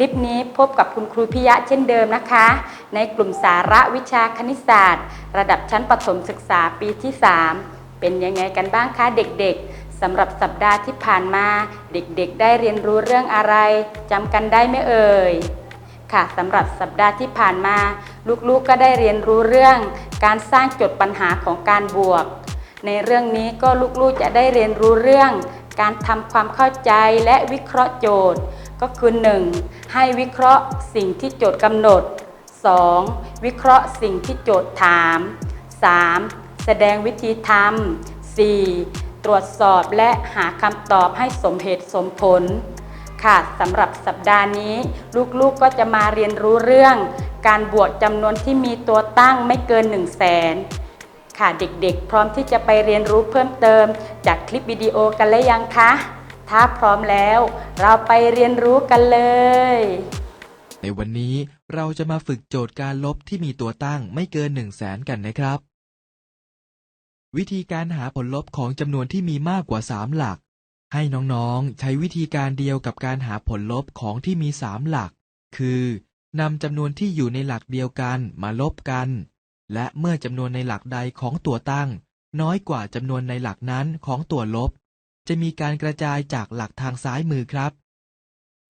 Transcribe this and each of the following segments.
ลิปนี้พบกับคุณครูพิยะเช่นเดิมนะคะ ในกลุ่มสาระวิชาคณิตศาสตร์ ระดับชั้นประถมศึกษาปีที่ 3 เป็นยังไงกันบ้างคะเด็กๆสำหรับสัปดาห์ที่ผ่านมา เด็กๆ ได้เรียนรู้เรื่องอะไรจำกันได้ไหมเอ่ยค่ะสำหรับสัปดาห์ที่ผ่านมา ลูกๆก็ได้เรียนรู้เรื่อง การสร้างโจทย์ปัญหาของการบวก ในเรื่องนี้ก็ลูกๆจะได้เรียนรู้เรื่อง การทำความเข้าใจและวิเคราะห์โจทย์ ก็คือ 1. ให้วิเคราะห์สิ่งที่โจทย์กำหนด 2. วิเคราะห์สิ่งที่โจทย์ถาม 3. แสดงวิธีทำ 4. ตรวจสอบและหาคำตอบให้สมเหตุสมผล ค่ะสำหรับสัปดาห์นี้ ลูกๆก็จะมาเรียนรู้เรื่อง การบวกจำนวนที่มีตัวตั้งไม่เกิน 1 0 0 0 0แสนค่ะเด็กๆ พร้อมที่จะไปเรียนรู้เพิ่มเติม จากคลิปวิดีโอกันแล้วยังคะ ถ้าพร้อมแล้ว เราไปเรียนรู้กันเลย ในวันนี้เราจะมาฝึกโจทย์การลบที่มีตัวตั้งไม่เกิน1 0 0 0 0แสนกันนะครับ วิธีการหาผลลบของจำนวนที่มีมากกว่า 3 หลัก ให้น้องๆ ใช้วิธีการเดียวกับการหาผลลบของที่มี 3 หลัก คือนำจำนวนที่อยู่ในหลักเดียวกันมาลบกัน และเมื่อจำนวนในหลักใดของตัวตั้ง น้อยกว่าจำนวนในหลักนั้นของตัวลบ จะมีการกระจายจากหลักทางซ้ายมือครับ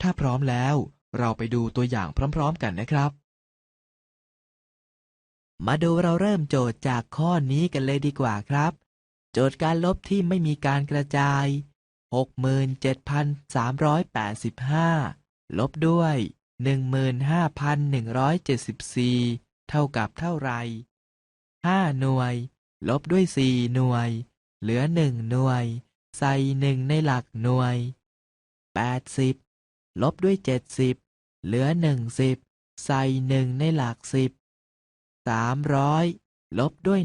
ถ้าพร้อมแล้วเราไปดูตัวอย่างพร้อมๆกันนะครับ มาดูเราเริ่มโจทย์จากข้อนี้กันเลยดีกว่าครับ โจทย์การลบที่ไม่มีการกระจาย 67,385 ลบด้วย 15,174 เท่ากับเท่าไหร่5หน่วย ลบด้วย 4 หน่วย เหลือ 1 หน่วย ใส่1ในหลักหน่วย 80 ลบด้วย 70 เหลือ 10 ใส่1ในหลัก 10 300 ลบด้วย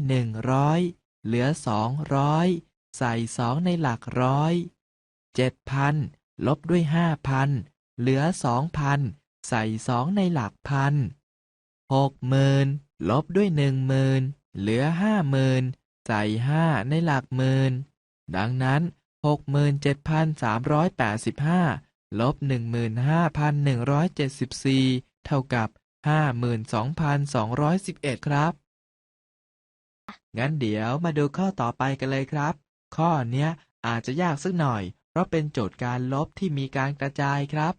100 เหลือ 200 ใส่2ในหลักร้อย7,000 ลบด้วย 5,000 เหลือ 2,000 ใส่2ในหลักพัน60,000ลบด้วย10,000เหลือ50,000ใส่5ในหลักหมื่นดังนั้น 67,385ลบ15,174เท่ากับ52,211ครับ งั้นเดี๋ยวมาดูข้อต่อไปกันเลยครับ ข้อเนี้ยอาจจะยากสักหน่อย เพราะเป็นโจทย์การลบที่มีการกระจายครับ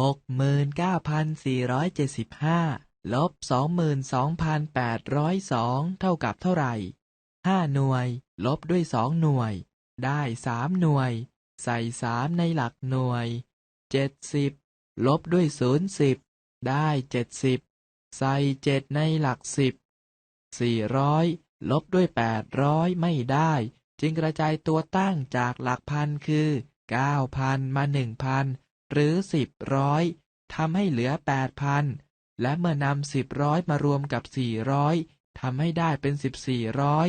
69,475ลบ22,802เท่ากับเท่าไหร่ ห้าหน่วย ลบด้วยสองหน่วย ได้สามหน่วย ใส่สามในหลักหน่วยเจ็ดสิบลบด้วยศูนย์สิบได้เจ็ดสิบใส่เจ็ดในหลักสิบสี่ร้อยลบด้วยแปดร้อยไม่ได้ จึงกระจายตัวตั้งจากหลักพันคือเก้าพันมาหนึ่งพันหรือสิบร้อยทำให้เหลือแปดพันและเมื่อนำสิบร้อยมารวมกับสี่ร้อยทำให้ได้เป็นสิบสี่ร้อย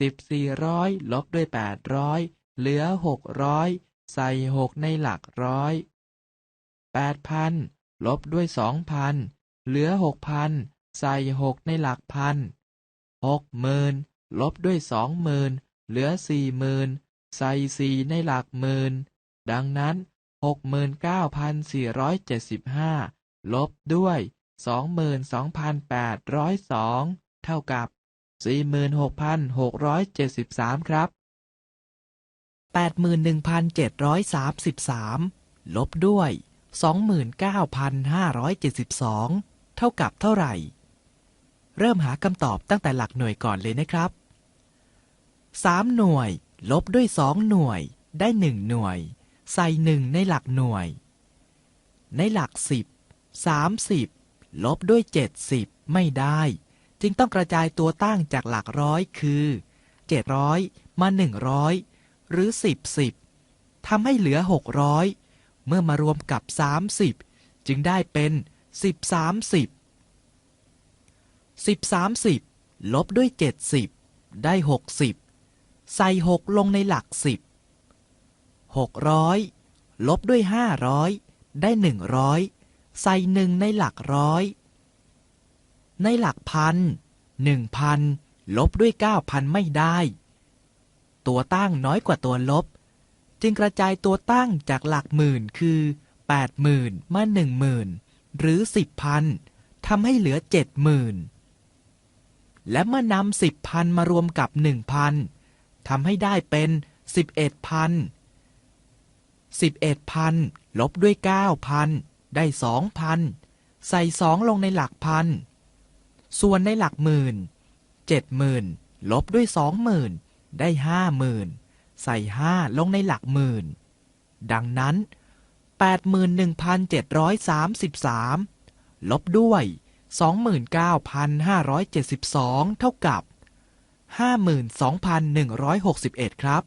สิบสี่ร้อยลบด้วยแปดร้อยเหลือหกร้อยใส่หกในหลักร้อยแปดพันลบด้วยสองพันเหลือหกพันใส่หกในหลักพันหกหมื่นลบด้วยสองหมื่นเหลือสี่หมื่นใส่สี่ในหลักหมื่นดังนั้นหกหมื่นเก้าพันสี่ร้อยเจ็ดสิบห้าลบด้วยสองหมื่นสองพันแปดร้อยสองเท่ากับ 46,673ครับ81,733ลบด้วย29,572เท่ากับเท่าไหร่ เริ่มหาคำตอบตั้งแต่หลักหน่วยก่อนเลยนะครับ3หน่วย ลบด้วย2หน่วย ได้1หน่วย ใส่1ในหลักหน่วย ในหลัก10 30ลบด้วย70ไม่ได้ จึงต้องกระจายตัวตั้งจากหลักร้อยคือ 700 มา 100 หรือ 10 10ทำให้เหลือ 600 เมื่อมารวมกับ 30 จึงได้เป็น 10 30 10 30 ลบด้วย 70 ได้ 60 ใส่ 6 ลงในหลัก 10 600 ลบด้วย 500 ได้ 100 ใส่1ในหลักร้อย ในหลักพันหนึ่งพันลบด้วย 9,000 ไม่ได้ ตัวตั้งน้อยกว่าตัวลบ จึงกระจายตัวตั้งจากหลักหมื่นคือแปดหมื่นมาหนึ่งหมื่นหรือสิบพันทำให้เหลือเจ็ดหมื่นและเมื่อนำสิบพันมารวมกับหนึ่งพันทำให้ได้เป็นสิบเอ็ดพันสิบเอ็ดพันลบด้วยเก้าพันได้สองพันใส่สองลงในหลักพัน ส่วนในหลักหมื่นเจ็ดหมื่นลบด้วยสองหมื่นได้ห้าหมื่นใส่ห้าลงในหลักหมื่น ดังนั้น 81,733 ลบด้วย 29,572 เท่ากับ 52,161 ครับ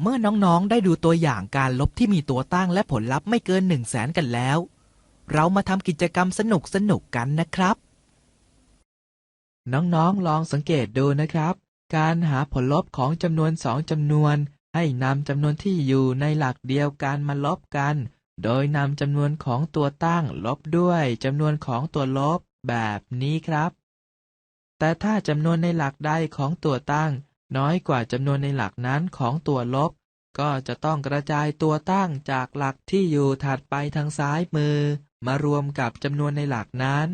เมื่อน้องๆได้ดูตัวอย่างการลบที่มีตัวตั้งและผลลัพธ์ไม่เกิน 1 0 0 0 0แสนกันแล้ว เรามาทำกิจกรรมสนุกๆกันนะครับ น้องๆลองสังเกตดูนะครับ การหาผลลบของจำนวนสองจำนวน ให้นำจำนวนที่อยู่ในหลักเดียวกันมาลบกัน โดยนำจำนวนของตัวตั้งลบด้วยจำนวนของตัวลบแบบนี้ครับ แต่ถ้าจำนวนในหลักใดของตัวตั้ง น้อยกว่าจำนวนในหลักนั้นของตัวลบ ก็จะต้องกระจายตัวตั้งจากหลักที่อยู่ถัดไปทางซ้ายมือ มารวมกับจำนวนในหลักนั้น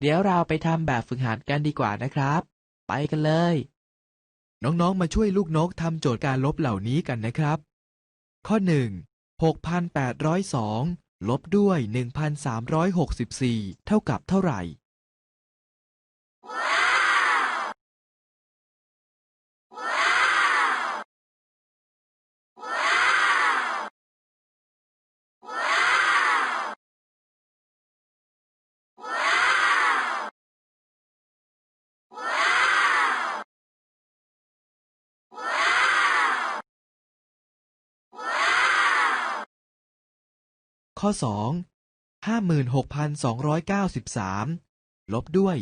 เดี๋ยวเราไปทำแบบฝึกหัดกันดีกว่านะครับ ไปกันเลย น้องๆ มาช่วยลูกนกทำโจทย์การลบเหล่านี้กันนะครับ ข้อ 1 6,802 ลบด้วย 1,364 เท่ากับเท่าไหร่ ข้อ2 56,293ลบด้วย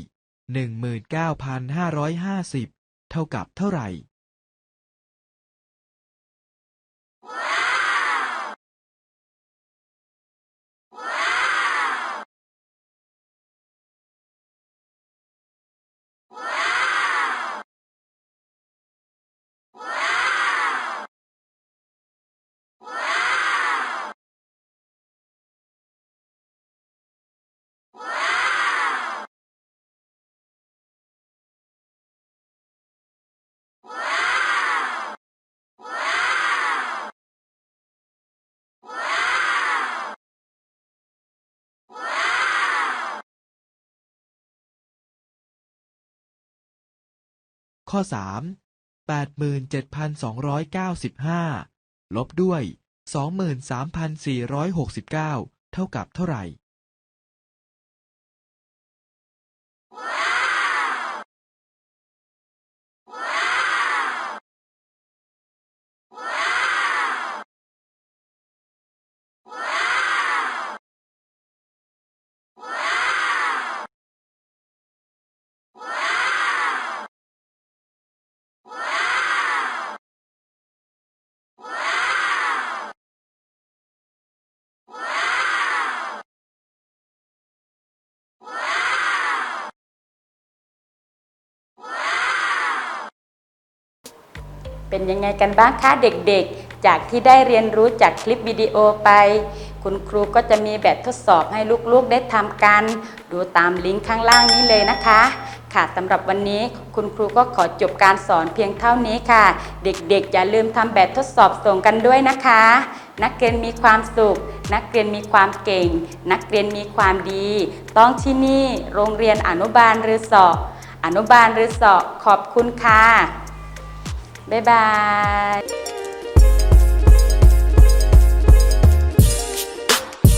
19,550เท่ากับเท่าไหร่ ข้อ 3 87,295 ลบด้วย 23,469 เท่ากับเท่าไหร่ เป็นยังไงกันบ้างคะเด็กๆ จากที่ได้เรียนรู้จากคลิปวิดีโอไป คุณครูก็จะมีแบบทดสอบให้ลูกๆได้ทำกัน ดูตามลิงก์ข้างล่างนี้เลยนะคะ ค่ะสำหรับวันนี้คุณครูก็ขอจบการสอนเพียงเท่านี้ค่ะ เด็กๆ อย่าลืมทำแบบทดสอบส่งกันด้วยนะคะ นักเรียนมีความสุข นักเรียนมีความเก่ง นักเรียนมีความดี ต้องที่นี่โรงเรียนอนุบาลรือสออนุบาลรือสอขอบคุณค่ะ บ๊ายบาย